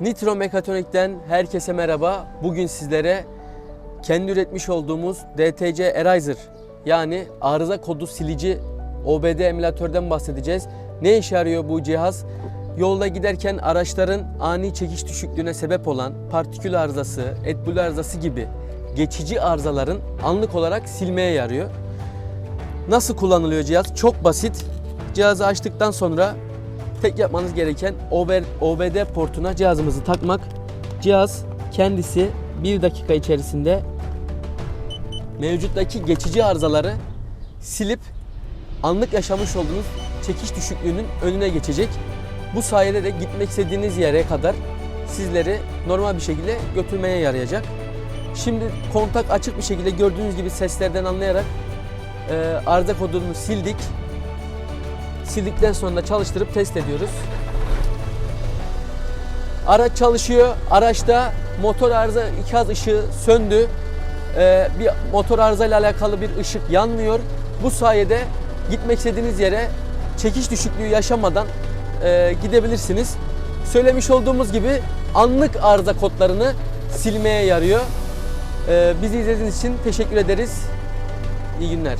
Nitro Mekatronik'ten herkese merhaba. Bugün sizlere kendi üretmiş olduğumuz DTC Eraser yani arıza kodu silici OBD emülatörden bahsedeceğiz. Ne işe yarıyor bu cihaz? Yolda giderken araçların ani çekiş düşüklüğüne sebep olan partikül arızası, etbül arızası gibi geçici arızaların anlık olarak silmeye yarıyor. Nasıl kullanılıyor cihaz? Çok basit. Cihazı açtıktan sonra tek yapmanız gereken OBD portuna cihazımızı takmak. Cihaz kendisi bir dakika içerisinde mevcuttaki geçici arızaları silip anlık yaşamış olduğunuz çekiş düşüklüğünün önüne geçecek. Bu sayede de gitmek istediğiniz yere kadar sizleri normal bir şekilde götürmeye yarayacak. Şimdi kontak açık bir şekilde gördüğünüz gibi seslerden anlayarak e, arıza kodunu sildik. Sildikten sonra çalıştırıp test ediyoruz. Araç çalışıyor. Araçta motor arıza ikaz ışığı söndü. Ee, bir motor arıza ile alakalı bir ışık yanmıyor. Bu sayede gitmek istediğiniz yere çekiş düşüklüğü yaşamadan e, gidebilirsiniz. Söylemiş olduğumuz gibi anlık arıza kodlarını silmeye yarıyor. Ee, bizi izlediğiniz için teşekkür ederiz. İyi günler.